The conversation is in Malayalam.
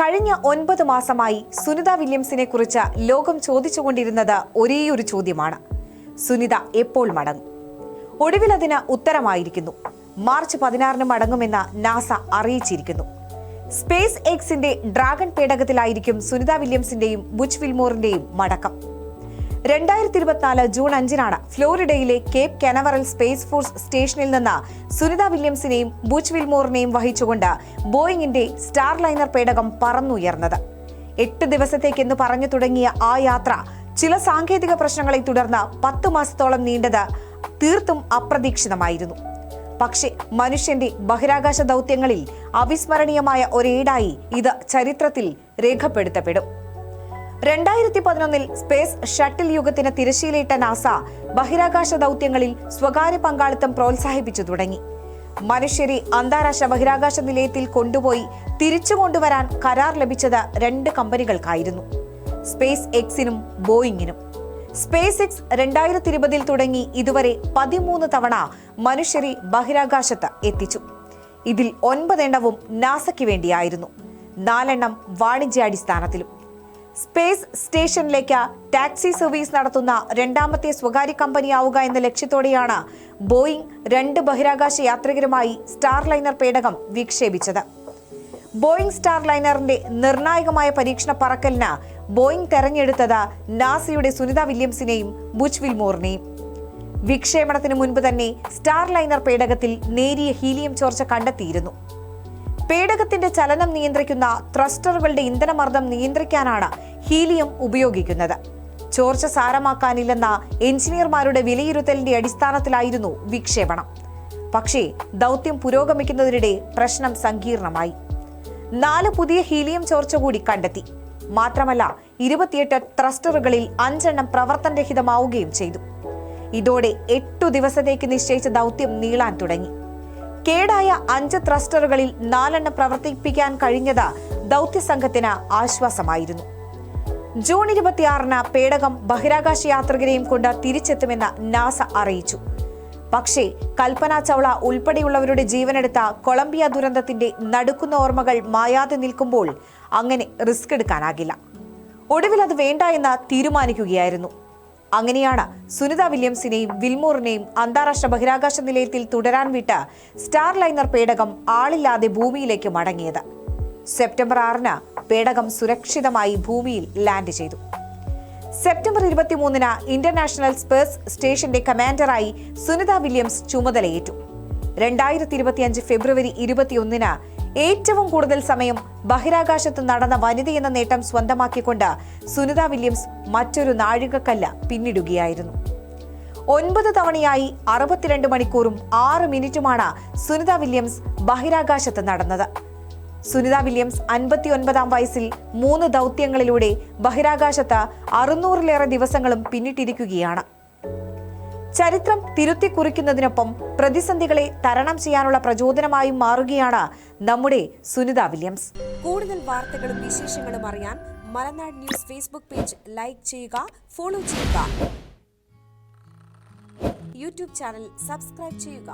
കഴിഞ്ഞ ഒൻപത് മാസമായി സുനിത വില്യംസിനെ കുറിച്ച് ലോകം ചോദിച്ചുകൊണ്ടിരുന്നത് ഒരേയൊരു ചോദ്യമാണ്. സുനിത എപ്പോൾ മടങ്ങും? ഒടുവിൽ അതിന് ഉത്തരമായിരിക്കുന്നു. മാർച്ച് പതിനാറിന് മടങ്ങുമെന്ന് നാസ അറിയിച്ചിരിക്കുന്നു. സ്പേസ് എക്സിന്റെ ഡ്രാഗൺ പേടകത്തിലായിരിക്കും സുനിത വില്യംസിന്റെയും ബുച്ച് വിൽമോറിന്റെയും മടക്കം. രണ്ടായിരത്തി ഇരുപത്തിനാല് ജൂൺ അഞ്ചിനാണ് ഫ്ലോറിഡയിലെ കേപ്പ് കനവറൽ സ്പേസ് ഫോഴ്സ് സ്റ്റേഷനിൽ നിന്ന് സുനിത വില്യംസിനെയും ബുച്ച് വിൽമോറിനെയും വഹിച്ചുകൊണ്ട് ബോയിങ്ങിന്റെ സ്റ്റാർ ലൈനർ പേടകം പറന്നുയർന്നത്. എട്ട് ദിവസത്തേക്കെന്ന് പറഞ്ഞു തുടങ്ങിയ ആ യാത്ര ചില സാങ്കേതിക പ്രശ്നങ്ങളെ തുടർന്ന് പത്ത് മാസത്തോളം നീണ്ടത് തീർത്തും അപ്രതീക്ഷിതമായിരുന്നു. പക്ഷേ മനുഷ്യന്റെ ബഹിരാകാശ ദൗത്യങ്ങളിൽ അവിസ്മരണീയമായ ഒരേടായി ഇത് ചരിത്രത്തിൽ രേഖപ്പെടുത്തപ്പെടും. രണ്ടായിരത്തി പതിനൊന്നിൽ സ്പേസ് ഷട്ടിൽ യുഗത്തിന് തിരശ്ശീലയിട്ട നാസ ബഹിരാകാശ ദൗത്യങ്ങളിൽ സ്വകാര്യ പങ്കാളിത്തം പ്രോത്സാഹിപ്പിച്ചു തുടങ്ങി. മനുഷ്യരെ അന്താരാഷ്ട്ര ബഹിരാകാശ നിലയത്തിൽ കൊണ്ടുപോയി തിരിച്ചു കൊണ്ടുവരാൻ കരാർ ലഭിച്ചത് രണ്ട് കമ്പനികൾക്കായിരുന്നു. സ്പേസ് എക്സിനും ബോയിങ്ങിനും. സ്പേസ് എക്സ് രണ്ടായിരത്തി ഇരുപതിൽ തുടങ്ങി ഇതുവരെ പതിമൂന്ന് തവണ മനുഷ്യരെ ബഹിരാകാശത്ത് എത്തിച്ചു. ഇതിൽ ഒൻപതെണ്ണവും നാസയ്ക്ക് വേണ്ടിയായിരുന്നു. നാലെണ്ണം വാണിജ്യാടിസ്ഥാനത്തിലും. സ്പേസ് സ്റ്റേഷനിലേക്ക് ടാക്സി സർവീസ് നടത്തുന്ന രണ്ടാമത്തെ സ്വകാര്യ കമ്പനിയാവുക എന്ന ലക്ഷ്യത്തോടെയാണ് ബോയിങ് രണ്ട് ബഹിരാകാശ യാത്രികരുമായി സ്റ്റാർലൈനർ പേടകം വിക്ഷേപിച്ചത്. ബോയിങ് സ്റ്റാർലൈനറിന്റെ നിർണായകമായ പരീക്ഷണ പറക്കലിന് ബോയിങ് തെരഞ്ഞെടുത്തത് നാസയുടെ സുനിത വില്യംസിനെയും ബുച്ച് വിൽമോറിനെയും. വിക്ഷേപണത്തിന് മുൻപ് തന്നെ സ്റ്റാർലൈനർ പേടകത്തിൽ നേരിയ ഹീലിയം ചോർച്ച കണ്ടെത്തിയിരുന്നു. പേടകത്തിന്റെ ചലനം നിയന്ത്രിക്കുന്ന ത്രസ്റ്ററുകളുടെ ഇന്ധനമർദ്ദം നിയന്ത്രിക്കാനാണ് ഹീലിയം ഉപയോഗിക്കുന്നത്. ചോർച്ച സാരമാക്കാനില്ലെന്ന എഞ്ചിനീയർമാരുടെ വിലയിരുത്തലിന്റെ അടിസ്ഥാനത്തിലായിരുന്നു വിക്ഷേപണം. പക്ഷേ ദൗത്യം പുരോഗമിക്കുന്നതിനിടെ പ്രശ്നം സങ്കീർണമായി. നാല് പുതിയ ഹീലിയം ചോർച്ച കൂടി കണ്ടെത്തി. മാത്രമല്ല ഇരുപത്തിയെട്ട് ത്രസ്റ്ററുകളിൽ അഞ്ചെണ്ണം പ്രവർത്തനരഹിതമാവുകയും ചെയ്തു. ഇതോടെ എട്ടു ദിവസത്തേക്ക് നിശ്ചയിച്ച ദൗത്യം നീളാൻ തുടങ്ങി. കേടായ അഞ്ച് ത്രസ്റ്ററുകളിൽ നാലെണ്ണം പ്രവർത്തിപ്പിക്കാൻ കഴിഞ്ഞത് ദൗത്യസംഘത്തിന് ആശ്വാസമായിരുന്നു. ജൂൺ ഇരുപത്തിയാറിന് പേടകം ബഹിരാകാശ യാത്രികരെയും കൊണ്ട് തിരിച്ചെത്തുമെന്ന് നാസ അറിയിച്ചു. പക്ഷേ കൽപ്പന ചൗള ഉൾപ്പെടെയുള്ളവരുടെ ജീവനെടുത്ത കൊളംബിയ ദുരന്തത്തിന്റെ നടുക്കുന്ന ഓർമ്മകൾ മായാതെ നിൽക്കുമ്പോൾ അങ്ങനെ റിസ്ക് എടുക്കാനാകില്ല. ഒടുവിൽ അത് വേണ്ട എന്ന് തീരുമാനിക്കുകയായിരുന്നു. അങ്ങനെയാണ് സുനിത വില്യംസിനെയും വിൽമോറിനെയും അന്താരാഷ്ട്ര ബഹിരാകാശ നിലയത്തിൽ തുടരാൻ വിട്ട് സ്റ്റാർ ലൈനർ പേടകം ആളില്ലാതെ ഭൂമിയിലേക്ക് മടങ്ങിയത്. സെപ്റ്റംബർ ആറിന് പേടകം സുരക്ഷിതമായി ഭൂമിയിൽ ലാൻഡ് ചെയ്തു. സെപ്റ്റംബർ ഇരുപത്തിമൂന്നിന് ഇന്റർനാഷണൽ സ്പേസ് സ്റ്റേഷന്റെ കമാൻഡറായി സുനിത വില്യംസ് ചുമതലയേറ്റു. രണ്ടായിരത്തി ഇരുപത്തിയഞ്ച് ഫെബ്രുവരി ഇരുപത്തിയൊന്നിന് ഏറ്റവും കൂടുതൽ സമയം ബഹിരാകാശത്ത് നടന്ന വനിതയെന്ന നേട്ടം സ്വന്തമാക്കിക്കൊണ്ട് സുനിത വില്യംസ് മറ്റൊരു നാഴികക്കല്ല പിന്നിടുകയായിരുന്നു. ഒൻപത് തവണയായി അറുപത്തിരണ്ട് മണിക്കൂറും ആറ് മിനിറ്റുമാണ് സുനിത വില്യംസ് ബഹിരാകാശത്ത് നടന്നത്. സുനിത വില്യംസ് അൻപത്തിയൊൻപതാം വയസ്സിൽ മൂന്ന് ദൗത്യങ്ങളിലൂടെ ബഹിരാകാശത്ത് അറുന്നൂറിലേറെ ദിവസങ്ങളും പിന്നിട്ടിരിക്കുകയാണ്. ചരിത്രം തിരുത്തി കുറിക്കുന്നതിനൊപ്പം പ്രതിസന്ധികളെ തരണം ചെയ്യാനുള്ള പ്രചോദനമായും മാറുകയാണ് നമ്മുടെ സുനിത വില്യംസ്. കൂടുതൽ വാർത്തകളും വിശേഷങ്ങളും അറിയാൻ Malanad news Facebook page like ചെയ്യുക ഫോളോ ചെയ്യുക. യൂട്യൂബ് ചാനൽ സബ്സ്ക്രൈബ് ചെയ്യുക.